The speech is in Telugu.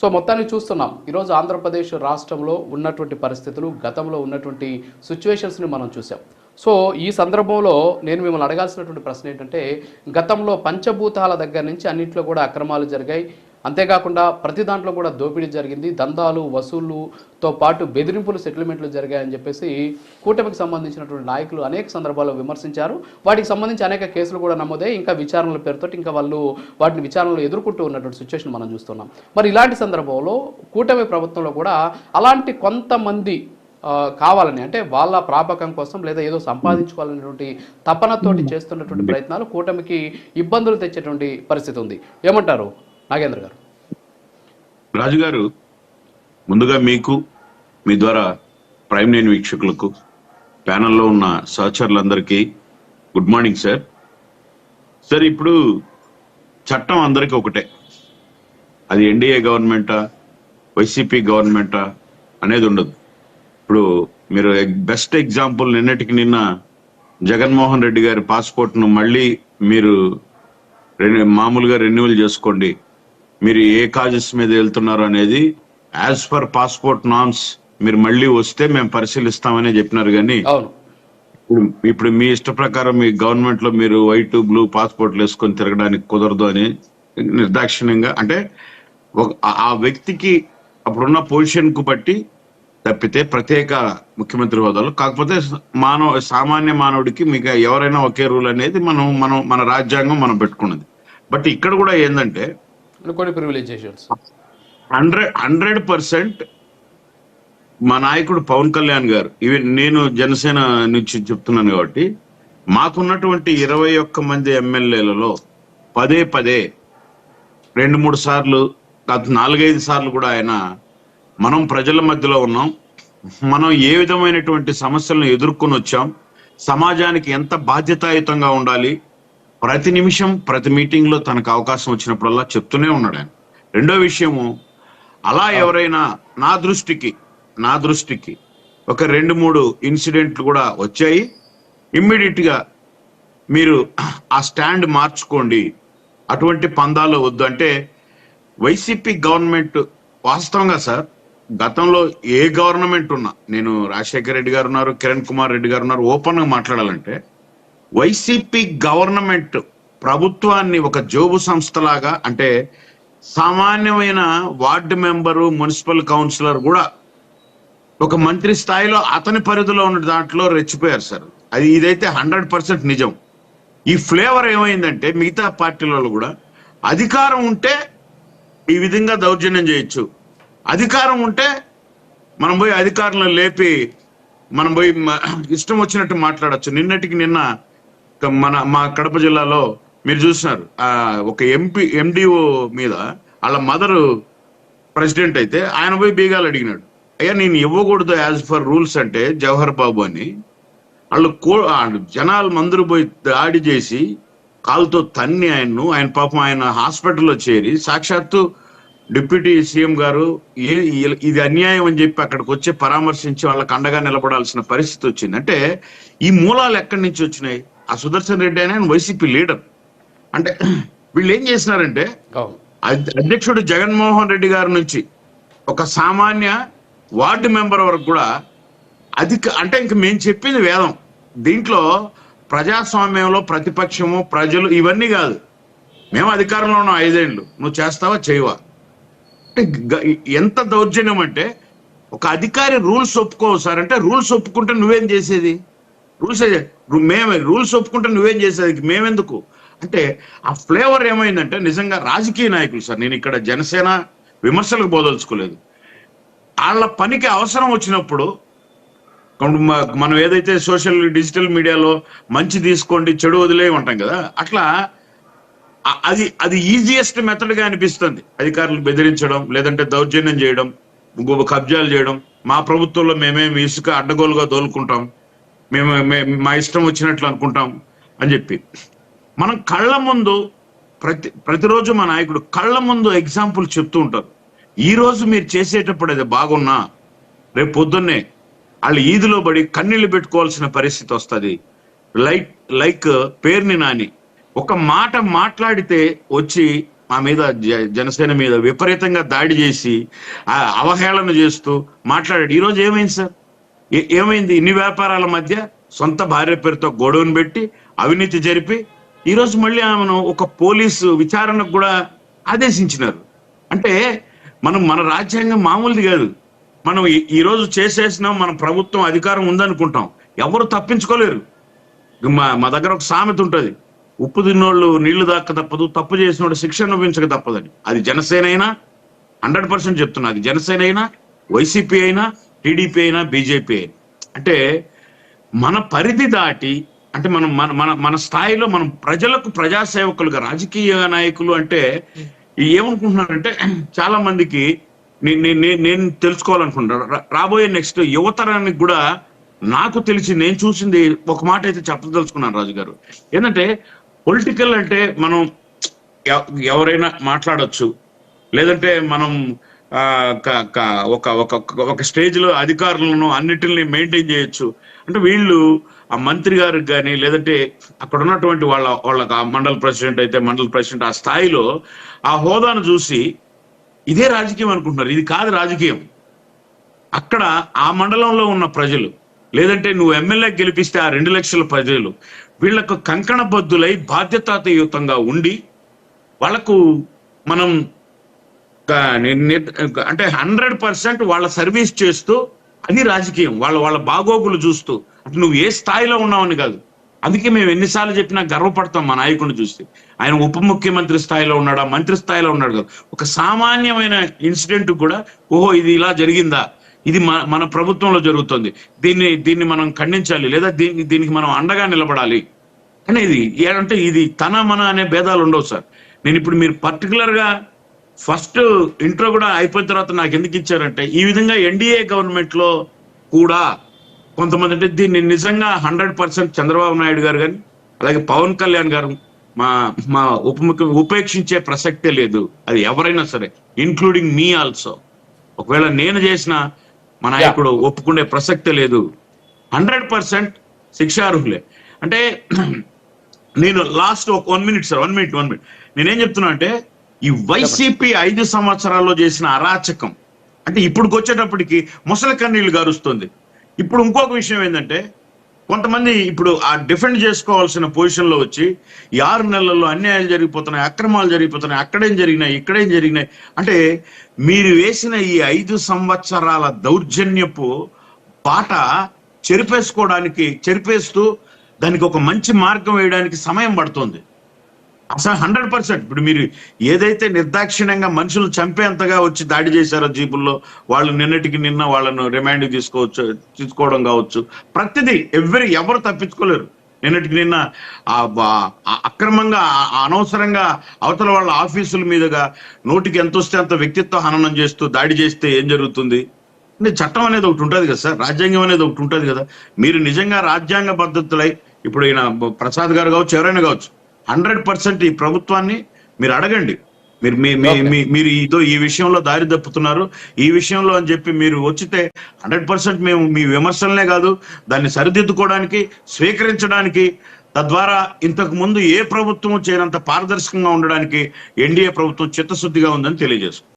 సో మొత్తాన్ని చూస్తున్నాం. ఈరోజు ఆంధ్రప్రదేశ్ రాష్ట్రంలో ఉన్నటువంటి పరిస్థితులు గతంలో ఉన్నటువంటి సిచ్యువేషన్స్ని మనం చూసాం. సో ఈ సందర్భంలో నేను మిమ్మల్ని అడగాల్సినటువంటి ప్రశ్న ఏంటంటే గతంలో పంచభూతాల దగ్గర నుంచి అన్నింటిలో కూడా అక్రమాలు జరిగాయి. అంతేకాకుండా ప్రతి దాంట్లో కూడా దోపిడీ జరిగింది. దందాలు వసూళ్ళుతో పాటు బెదిరింపులు సెటిల్మెంట్లు జరిగాయని చెప్పేసి కూటమికి సంబంధించినటువంటి నాయకులు అనేక సందర్భాల్లో విమర్శించారు. వాటికి సంబంధించి అనేక కేసులు కూడా నమోదై. ఇంకా విచారణల పేరుతో ఇంకా వాళ్ళు వాటిని విచారణలు ఎదుర్కొంటూ ఉన్నటువంటి సిచ్యువేషన్ మనం చూస్తున్నాం. మరి ఇలాంటి సందర్భంలో కూటమి ప్రభుత్వంలో కూడా అలాంటి కొంతమంది కావాలని అంటే వాళ్ళ ప్రాపకం కోసం లేదా ఏదో సంపాదించుకోవాలనేటువంటి తపనతోటి చేస్తున్నటువంటి ప్రయత్నాలు కూటమికి ఇబ్బందులు తెచ్చేటువంటి పరిస్థితి ఉంది. ఏమంటారు? నాగేంద్ర గారు. రాజు గారు ముందుగా మీకు మీ ద్వారా ప్రైమ్ నైన్ వీక్షకులకు ప్యానెల్లో ఉన్న సహచరులందరికీ గుడ్ మార్నింగ్ సార్. సార్ ఇప్పుడు చట్టం అందరికీ ఒకటే. అది ఎన్డీఏ గవర్నమెంటా వైసీపీ గవర్నమెంటా అనేది ఉండదు. ఇప్పుడు మీరు బెస్ట్ ఎగ్జాంపుల్ నిన్నటికి నిన్న జగన్మోహన్ రెడ్డి గారి పాస్పోర్ట్ను మళ్ళీ మీరు మామూలుగా రెన్యువల్ చేసుకోండి. మీరు ఏ కాజెస్ మీద వెళ్తున్నారు అనేది యాజ్ పర్ పాస్పోర్ట్ నామ్స్ మీరు మళ్ళీ వస్తే మేము పరిశీలిస్తామని చెప్పినారు కానీ ఇప్పుడు మీ ఇష్ట ప్రకారం మీ గవర్నమెంట్లో మీరు వైట్ బ్లూ పాస్పోర్ట్లు వేసుకొని తిరగడానికి కుదరదు అని నిర్దాక్షిణ్యంగా అంటే ఆ వ్యక్తికి అప్పుడున్న పొజిషన్కు బట్టి తప్పితే ప్రత్యేక ముఖ్యమంత్రి హోదాలో కాకపోతే మానవ సామాన్య మానవుడికి మీకు ఎవరైనా ఒకే రూల్ అనేది మనం మనం మన రాజ్యాంగం మనం పెట్టుకున్నది. బట్ ఇక్కడ కూడా ఏంటంటే కొన్ని ప్రివిలేజేషన్స్ హండ్రెడ్ హండ్రెడ్ పర్సెంట్ మా నాయకుడు పవన్ కళ్యాణ్ గారు ఇవి నేను జనసేన నుంచి చెప్తున్నాను కాబట్టి మాకున్నటువంటి ఇరవై ఒక్క మంది ఎమ్మెల్యేలలో పదే పదే రెండు మూడు సార్లు గత నాలుగైదు సార్లు కూడా ఆయన మనం ప్రజల మధ్యలో ఉన్నాం. మనం ఏ విధమైనటువంటి సమస్యలను ఎదుర్కొని వచ్చాం. సమాజానికి ఎంత బాధ్యతాయుతంగా ఉండాలి. ప్రతి నిమిషం ప్రతి మీటింగ్లో తనకు అవకాశం వచ్చినప్పుడల్లా చెప్తూనే ఉన్నాడు ఆయన. రెండో విషయము అలా ఎవరైనా నా దృష్టికి నా దృష్టికి ఒక రెండు మూడు ఇన్సిడెంట్లు కూడా వచ్చాయి. ఇమ్మీడియట్గా మీరు ఆ స్టాండ్ మార్చుకోండి. అటువంటి పందాలు వద్దు. అంటే వైసీపీ గవర్నమెంట్ వాస్తవంగా సార్ గతంలో ఏ గవర్నమెంట్ ఉన్నా నేను రాజశేఖర రెడ్డి గారు ఉన్నారు కిరణ్ కుమార్ రెడ్డి గారు ఉన్నారు ఓపెన్గా మాట్లాడాలంటే వైసీపీ గవర్నమెంట్ ప్రభుత్వాన్ని ఒక జోబు సంస్థలాగా అంటే సామాన్యమైన వార్డు మెంబరు మున్సిపల్ కౌన్సిలర్ కూడా ఒక మంత్రి స్థాయిలో అతని పరిధిలో ఉన్న దాంట్లో రెచ్చిపోయారు సార్. అది ఇదైతే హండ్రెడ్ పర్సెంట్ నిజం. ఈ ఫ్లేవర్ ఏమైందంటే మిగతా పార్టీలలో కూడా అధికారం ఉంటే ఈ విధంగా దౌర్జన్యం చేయొచ్చు. అధికారం ఉంటే మనం పోయి అధికారులను లేపి మనం పోయి ఇష్టం వచ్చినట్టు మాట్లాడచ్చు. నిన్నటికి నిన్న మన మా కడప జిల్లాలో మీరు చూసినారు. ఆ ఒక ఎంపీ ఎండిఓ మీద వాళ్ళ మదర్ ప్రెసిడెంట్ అయితే ఆయన పోయి బీగాలు అడిగినాడు. అయ్యా నేను ఇవ్వకూడదు యాజ్ ఫర్ రూల్స్ అంటే జవహర్ బాబు అని. వాళ్ళు కో జనాలు మందులు పోయి దాడి చేసి కాలుతో తన్ని ఆయన్ను ఆయన పాపం ఆయన హాస్పిటల్లో చేరి సాక్షాత్తు డిప్యూటీ సీఎం గారు ఏ- ఇది అన్యాయం అని చెప్పి అక్కడికి వచ్చి పరామర్శించి వాళ్ళకి అండగా నిలబడాల్సిన పరిస్థితి వచ్చింది. అంటే ఈ మూలాలు ఎక్కడి నుంచి వచ్చినాయి? ఆ సుదర్శన్ రెడ్డి ఆయన వైసీపీ లీడర్. అంటే వీళ్ళు ఏం చేసినారంటే అధ్యక్షుడు జగన్మోహన్ రెడ్డి గారి నుంచి ఒక సామాన్య వార్డు మెంబర్ వరకు కూడా అధిక అంటే ఇంక మేము చెప్పింది వేదం. దీంట్లో ప్రజాస్వామ్యంలో ప్రతిపక్షము ప్రజలు ఇవన్నీ కాదు. మేము అధికారంలో ఉన్నాం ఐదేళ్ళు నువ్వు చేస్తావా చేయవా? ఎంత దౌర్జన్యం అంటే ఒక అధికారి రూల్స్ ఒప్పుకోవు సార్ అంటే రూల్స్ ఒప్పుకుంటే నువ్వేం చేసేది? రూల్స్ మేమే రూల్స్ ఒప్పుకుంటే నువ్వేం చేసేది? మేమెందుకు? అంటే ఆ ఫ్లేవర్ ఏమైందంటే నిజంగా రాజకీయ నాయకులు సార్ నేను ఇక్కడ జనసేన విమర్శలకు బోదలుచుకోలేదు. వాళ్ళ పనికి అవసరం వచ్చినప్పుడు మనం ఏదైతే సోషల్ డిజిటల్ మీడియాలో మంచి తీసుకోండి చెడు వదిలే ఉంటాం కదా అట్లా అది అది ఈజియెస్ట్ మెథడ్గా అనిపిస్తుంది. అధికారులు బెదిరించడం లేదంటే దౌర్జన్యం చేయడం ఇంకొక కబ్జాలు చేయడం. మా ప్రభుత్వంలో మేమేమి ఇసుక అడ్డగోలుగా దోలుకుంటాం మేము మా ఇష్టం వచ్చినట్లు అనుకుంటాం అని చెప్పి. మనం కళ్ళ ముందు ప్రతి ప్రతిరోజు మా నాయకుడు కళ్ళ ముందు ఎగ్జాంపుల్ చెప్తూ ఉంటారు. ఈరోజు మీరు చేసేటప్పుడు అది బాగున్నా రేపు పొద్దున్నే వాళ్ళు ఈదిలో పడి కన్నీళ్ళు పెట్టుకోవాల్సిన పరిస్థితి వస్తుంది. లైక్ లైక్ పేరుని నాని. ఒక మాట మాట్లాడితే వచ్చి మా మీద జ- జనసేన మీద విపరీతంగా దాడి చేసి అవహేళన చేస్తూ మాట్లాడాడు. ఈరోజు ఏమైంది సార్? ఏమైంది? ఇన్ని వ్యాపారాల మధ్య సొంత భార్య పేరుతో గొడవను పెట్టి అవినీతి జరిపి ఈరోజు మళ్ళీ ఆమెను ఒక పోలీసు విచారణకు కూడా ఆదేశించినారు. అంటే మనం మన రాజ్యాంగం మామూలుది కాదు. మనం ఈరోజు చేసేసినాం మన ప్రభుత్వం అధికారం ఉందనుకుంటాం. ఎవరు తప్పించుకోలేరు. మా మా దగ్గర ఒక సామెత ఉంటుంది. ఉప్పు తిన్నోళ్ళు నీళ్ళు దాక్క తప్పదు తప్పు చేసినోడు శిక్ష అనుభవించక తప్పదని. అది జనసేన అయినా హండ్రెడ్ పర్సెంట్ చెప్తున్నా అది జనసేన అయినా వైసీపీ అయినా టీడీపీ అయినా బీజేపీ అయినా. అంటే మన పరిధి దాటి అంటే మనం మన మన మన స్థాయిలో మనం ప్రజలకు ప్రజాసేవకులుగా రాజకీయ నాయకులు అంటే ఏమనుకుంటున్నారంటే చాలా మందికి నేను తెలుసుకోవాలనుకుంటున్నాను. రాబోయే నెక్స్ట్ యువతరానికి కూడా నాకు తెలిసి నేను చూసింది ఒక మాట అయితే చెప్పదలుచుకున్నాను రాజు గారు ఏంటంటే పొలిటికల్ అంటే మనం ఎవ- ఎవరైనా మాట్లాడొచ్చు. లేదంటే మనం ఒక ఒక ఒక స్టేజ్లో అధికారులను అన్నిటిని మెయింటైన్ చేయొచ్చు. అంటే వీళ్ళు ఆ మంత్రి గారికి కానీ లేదంటే అక్కడ ఉన్నటువంటి వాళ్ళ వాళ్ళకి ఆ మండల ప్రెసిడెంట్ అయితే మండల ప్రెసిడెంట్ ఆ స్థాయిలో ఆ హోదాను చూసి ఇదే రాజకీయం అనుకుంటున్నారు. ఇది కాదు రాజకీయం. అక్కడ ఆ మండలంలో ఉన్న ప్రజలు లేదంటే నువ్వు ఎమ్మెల్యే గెలిపిస్తే ఆ రెండు లక్షల ప్రజలు వీళ్ళకు కంకణ బద్దులై బాధ్యతాయుతంగా ఉండి వాళ్ళకు మనం అంటే హండ్రెడ్ పర్సెంట్ వాళ్ళ సర్వీస్ చేస్తూ అది రాజకీయం. వాళ్ళ వాళ్ళ బాగోగులు చూస్తూ. అంటే నువ్వు ఏ స్థాయిలో ఉన్నావని కాదు. అందుకే మేము ఎన్నిసార్లు చెప్పినా గర్వపడతాం మా నాయకుడిని చూస్తే. ఆయన ఉప ముఖ్యమంత్రి స్థాయిలో ఉన్నాడా? మంత్రి స్థాయిలో ఉన్నాడు కాదు. ఒక సామాన్యమైన ఇన్సిడెంట్ కూడా ఓహో ఇది ఇలా జరిగిందా? ఇది మన మన ప్రభుత్వంలో జరుగుతుంది. దీన్ని దీన్ని మనం ఖండించాలి. లేదా దీన్ని దీనికి మనం అండగా నిలబడాలి. అనేది ఏంటంటే ఇది తన మన అనే భేదాలు ఉండవు సార్. నేను ఇప్పుడు మీరు పర్టికులర్గా ఫస్ట్ ఇంట్రో కూడా అయిపోయిన తర్వాత నాకు ఎందుకు ఇచ్చారంటే ఈ విధంగా ఎన్డీఏ గవర్నమెంట్లో కూడా కొంతమంది అంటే దీన్ని నిజంగా హండ్రెడ్ పర్సెంట్ చంద్రబాబు నాయుడు గారు కానీ అలాగే పవన్ కళ్యాణ్ గారు మా మా ఉప ఉపేక్షించే ప్రసక్తే లేదు. అది ఎవరైనా సరే ఇన్క్లూడింగ్ మీ ఆల్సో ఒకవేళ నేను చేసిన మా నాయకుడు ఒప్పుకునే ప్రసక్తే లేదు. హండ్రెడ్ పర్సెంట్ శిక్షార్హులే. అంటే నేను లాస్ట్ ఒక one minute sir one minute one minute. నేనేం చెప్తున్నా అంటే ఈ వైసీపీ ఐదు సంవత్సరాల్లో చేసిన అరాచకం. అంటే ఇప్పుడు వచ్చేటప్పటికి ముసలి కన్నీళ్ళు గారుస్తుంది. ఇప్పుడు ఇంకొక విషయం ఏంటంటే కొంతమంది ఇప్పుడు ఆ డిఫెండ్ చేసుకోవాల్సిన పొజిషన్లో వచ్చి ఈ ఆరు నెలల్లో అన్యాయాలు జరిగిపోతున్నాయి అక్రమాలు జరిగిపోతున్నాయి అక్కడేం జరిగినాయి ఇక్కడేం జరిగినాయి. అంటే మీరు వేసిన ఈ ఐదు సంవత్సరాల దౌర్జన్యపు పాట చెరిపేసుకోవడానికి చెరిపేస్తూ దానికి ఒక మంచి మార్గం వేయడానికి సమయం పడుతుంది. అసలు హండ్రెడ్ పర్సెంట్. ఇప్పుడు మీరు ఏదైతే నిర్దాక్షిణ్యంగా మనుషులు చంపేంతగా వచ్చి దాడి చేశారో జీపుల్లో వాళ్ళు నిన్నటికి నిన్న వాళ్ళను రిమాండ్ తీసుకోవచ్చు తీసుకోవడం కావచ్చు. ప్రతిదీ ఎవరు ఎవరు తప్పించుకోలేరు. నిన్నటికి నిన్న ఆ అక్రమంగా అనవసరంగా అవతల వాళ్ళ ఆఫీసుల మీదుగా నోటికి ఎంత వస్తే అంత వ్యక్తిత్వ హననం చేస్తూ దాడి చేస్తే ఏం జరుగుతుంది? అంటే చట్టం అనేది ఒకటి ఉంటుంది కదా సార్ రాజ్యాంగం అనేది ఒకటి ఉంటుంది కదా. మీరు నిజంగా రాజ్యాంగ పద్ధతులై ఇప్పుడు ఈయన ప్రసాద్ గారు కావచ్చు ఎవరైనా కావచ్చు హండ్రెడ్ పర్సెంట్ ఈ ప్రభుత్వాన్ని మీరు అడగండి. మీరు మీ మీరు ఇదో ఈ విషయంలో దారి తప్పుతున్నారు ఈ విషయంలో అని చెప్పి మీరు వచ్చితే హండ్రెడ్ పర్సెంట్ మేము మీ విమర్శలనే కాదు దాన్ని సరిదిద్దుకోవడానికి స్వీకరించడానికి తద్వారా ఇంతకు ముందు ఏ ప్రభుత్వం చేయనంత పారదర్శకంగా ఉండడానికి ఎన్డీఏ ప్రభుత్వం చిత్తశుద్ధిగా ఉందని తెలియజేస్తుంది